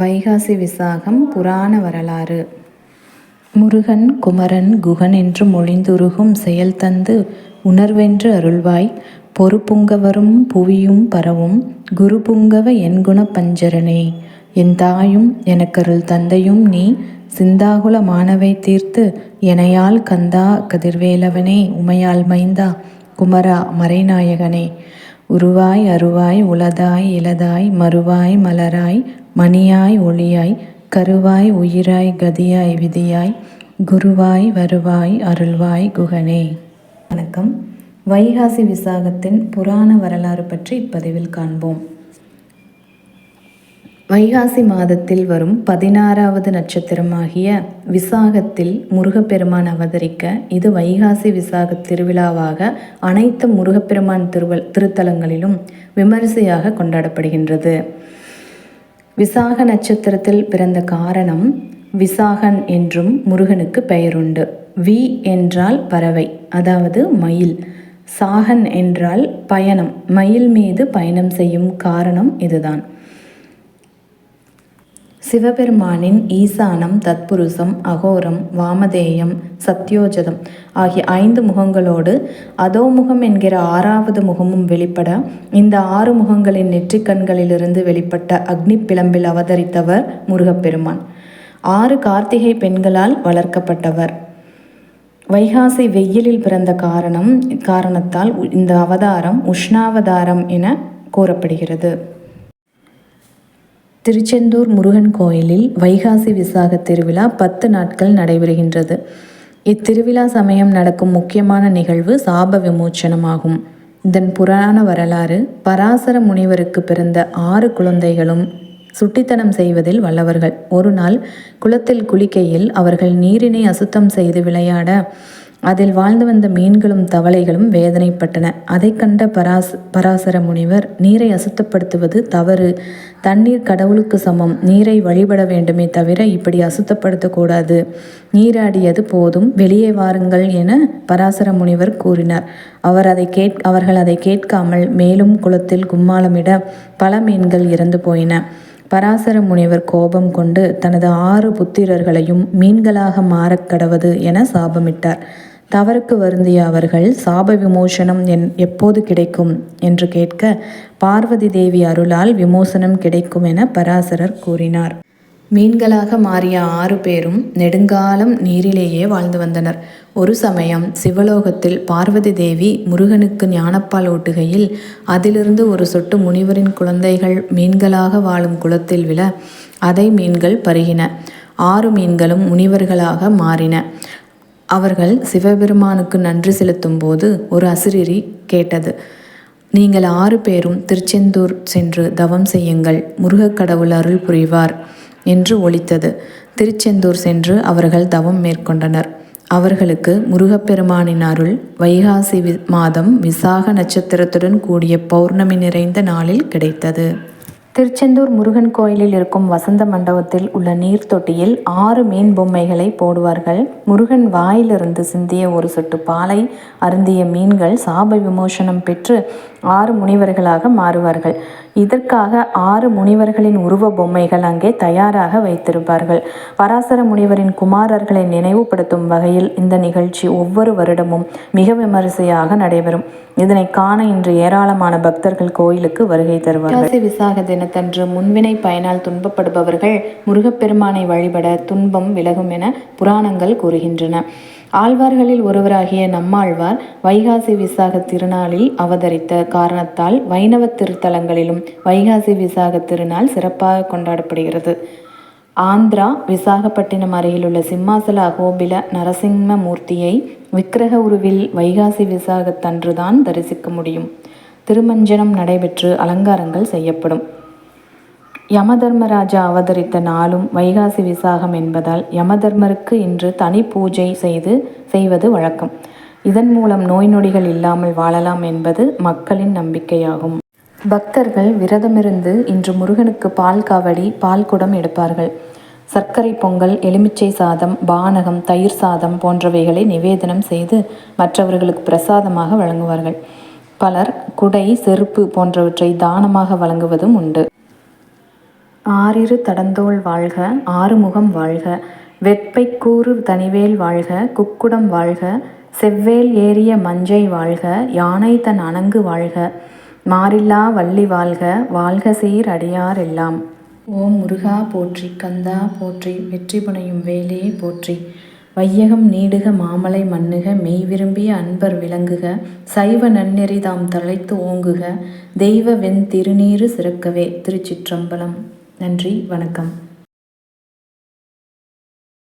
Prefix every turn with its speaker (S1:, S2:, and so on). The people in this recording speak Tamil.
S1: வைகாசி விசாகம் புராண வரலாறு. முருகன் குமரன் குகன் என்று மொழிந்துருகும் செயல் தந்து உணர்வென்று அருள்வாய். பொறுப்புங்கவரும் புவியும் பரவும் குரு புங்கவ என்குண பஞ்சரனே என் தாயும் எனக்கருள் தந்தையும் நீ சிந்தாகுல மாணவை தீர்த்து எனையால் கந்தா கதிர்வேலவனே உமையால் மைந்தா குமரா மறைநாயகனே. உருவாய் அருவாய் உளதாய் இலதாய் மறுவாய் மலராய் மணியாய் ஒளியாய் கருவாய் உயிராய் கதியாய் விதியாய் குருவாய் வருவாய் அருள்வாய் குகனே. வணக்கம். வைகாசி விசாகத்தின் புராண வரலாறு பற்றி இப்பதிவில் காண்போம். வைகாசி மாதத்தில் வரும் பதினாறாவது நட்சத்திரமாகிய விசாகத்தில் முருகப்பெருமான் அவதரிக்க இது வைகாசி விசாக திருவிழாவாக அனைத்து முருகப்பெருமான் திருவ திருத்தலங்களிலும் விமரிசையாக கொண்டாடப்படுகின்றது. விசாக நட்சத்திரத்தில் பிறந்த காரணம் விசாகன் என்றும் முருகனுக்கு பெயருண்டு. வி என்றால் பறவை அதாவது மயில். சாகன் என்றால் பயணம் மயில் மீது பயணம் செய்யும் காரணம் இதுதான். சிவபெருமானின் ஈசானம் தத்புருஷம் அகோரம் வாமதேயம் சத்யோஜதம் ஆகிய ஐந்து முகங்களோடு அதோமுகம் என்கிற ஆறாவது முகமும் வெளிப்பட இந்த ஆறு முகங்களின் நெற்றிக்கண்களிலிருந்து வெளிப்பட்ட அக்னி பிளம்பில் அவதரித்தவர் முருகப்பெருமான். ஆறு கார்த்திகை பெண்களால் வளர்க்கப்பட்டவர். வைகாசி வெயிலில் பிறந்த காரணம் காரணத்தால் இந்த அவதாரம் உஷ்ணாவதாரம் என கூறப்படுகிறது. திருச்செந்தூர் முருகன் கோயிலில் வைகாசி விசாக திருவிழா பத்து நாட்கள் நடைபெறுகின்றது. இத்திருவிழா சமயம் நடக்கும் முக்கியமான நிகழ்வு சாப விமோச்சனமாகும். இதன் புராண வரலாறு பராசர முனிவருக்கு பிறந்த ஆறு குழந்தைகளும் சுட்டித்தனம் செய்வதில் வல்லவர்கள். ஒரு நாள் குளத்தில் குளிக்கையில் அவர்கள் நீரினை அசுத்தம் செய்து விளையாட அதில் வாழ்ந்து வந்த மீன்களும் தவளைகளும் வேதனைப்பட்டன. அதை கண்ட பராஸ் பராசர முனிவர் நீரை அசுத்தப்படுத்துவது தவறு. தண்ணீர் கடவுளுக்கு சமம். நீரை வழிபட வேண்டுமே தவிர இப்படி அசுத்தப்படுத்தக்கூடாது நீராடியது போதும். வெளியே வாருங்கள் என பராசர முனிவர் கூறினார். அவர் அதை கேட் அவர்கள் அதை கேட்காமல் மேலும் குளத்தில் கும்மாளமிட பல மீன்கள் இறந்து போயின. பராசர முனிவர் கோபம் கொண்டு தனது ஆறு புத்திரர்களையும் மீன்களாக மாறக் கடவது என சாபமிட்டார். தவறுக்கு வருந்திய அவர்கள் சாப விமோசனம் என் எப்போது கிடைக்கும்? என்று கேட்க பார்வதி தேவி அருளால் விமோசனம் கிடைக்கும் என பராசரர் கூறினார். மீன்களாக மாறிய ஆறு பேரும் நெடுங்காலம் நீரிலேயே வாழ்ந்து வந்தனர். ஒரு சமயம் சிவலோகத்தில் பார்வதி தேவி முருகனுக்கு ஞானப்பால் ஓட்டுகையில் அதிலிருந்து ஒரு சொட்டு முனிவரின் குழந்தைகள் மீன்களாக வாழும் குளத்தில் விழ அதை மீன்கள் பருகின. ஆறு மீன்களும் முனிவர்களாக மாறின. அவர்கள் சிவபெருமானுக்கு நன்றி செலுத்தும் போது ஒரு அசிரிரி கேட்டது. நீங்கள் ஆறு பேரும் திருச்செந்தூர் சென்று தவம் செய்யுங்கள். முருகக் கடவுள் அருள் புரிவார் என்று ஒழித்தது திருச்செந்தூர் சென்று அவர்கள் தவம் மேற்கொண்டனர். அவர்களுக்கு முருகப்பெருமானின் அருள் வைகாசி மாதம் விசாக நட்சத்திரத்துடன் கூடிய பௌர்ணமி நிறைந்த நாளில் கிடைத்தது. திருச்செந்தூர் முருகன் கோயிலில் இருக்கும் வசந்த மண்டபத்தில் உள்ள நீர் தொட்டியில் ஆறு மீன் பொம்மைகளை போடுவார்கள். முருகன் வாயிலிருந்து சிந்திய ஒரு சொட்டு பாலை அருந்திய மீன்கள் சாப விமோசனம் பெற்று ஆறு முனிவர்களாக மாறுவார்கள். இதற்காக ஆறு முனிவர்களின் உருவ பொம்மைகள் அங்கே தயாராக வைத்திருப்பார்கள். பராசர முனிவரின் குமாரர்களை நினைவுபடுத்தும் வகையில் இந்த நிகழ்ச்சி ஒவ்வொரு வருடமும் மிக விமரிசையாக நடைபெறும். இதனை காண இன்று ஏராளமான பக்தர்கள் கோயிலுக்கு வருகை தருவார்கள். விசாக தினத்தன்று முன்வினை பயனால் துன்பப்படுபவர்கள் முருகப்பெருமானை வழிபட துன்பம் விலகும் என புராணங்கள் கூறுகின்றன. ஆழ்வார்களில் ஒருவராகிய நம்மாழ்வார் வைகாசி விசாக திருநாளில் அவதரித்த காரணத்தால் வைணவ திருத்தலங்களிலும் வைகாசி விசாக திருநாள் சிறப்பாக கொண்டாடப்படுகிறது. ஆந்திரா விசாகப்பட்டினம் அருகிலுள்ள சிம்மாசல அகோபில நரசிம்ம மூர்த்தியை விக்கிரக உருவில் வைகாசி விசாகத்தன்றுதான் தரிசிக்க முடியும். திருமஞ்சனம் நடைபெற்று அலங்காரங்கள் செய்யப்படும். யமதர்மராஜா அவதரித்த நாளும் வைகாசி விசாகம் என்பதால் யமதர்மருக்கு இன்று தனி பூஜை செய்து செய்வது வழக்கம். இதன் மூலம் நோய் நொடிகள் இல்லாமல் வாழலாம் என்பது மக்களின் நம்பிக்கையாகும். பக்தர்கள் விரதமிருந்து இன்று முருகனுக்கு பால் காவடி பால் குடம் எடுப்பார்கள். சர்க்கரை பொங்கல் எலுமிச்சை சாதம் பானகம் தயிர் சாதம் போன்றவைகளை நிவேதனம் செய்து மற்றவர்களுக்கு பிரசாதமாக வழங்குவார்கள். பலர் குடை செருப்பு போன்றவற்றை தானமாக வழங்குவதும் உண்டு. ஆறிரு தடந்தோள் வாழ்க ஆறுமுகம் வாழ்க வெட்பைக் கூறு தனிவேல் வாழ்க குக்குடம் வாழ்க செவ்வேல் ஏறிய மஞ்சை வாழ்க யானை தன் அணங்கு வாழ்க மாறில்லா வள்ளி வாழ்க வாழ்க சீர் அடியார் எல்லாம். ஓம் முருகா போற்றி கந்தா போற்றி வெற்றி புனையும் வேலே போற்றி. வையகம் நீடுக மாமலை மன்னுக மெய் விரும்பிய அன்பர் விளங்குக சைவ நன்னெறி தாம் தழைத்து ஓங்குக தெய்வ வெண் திருநீறு சிறக்கவே திருச்சிற்றம்பலம். நன்றி வணக்கம்.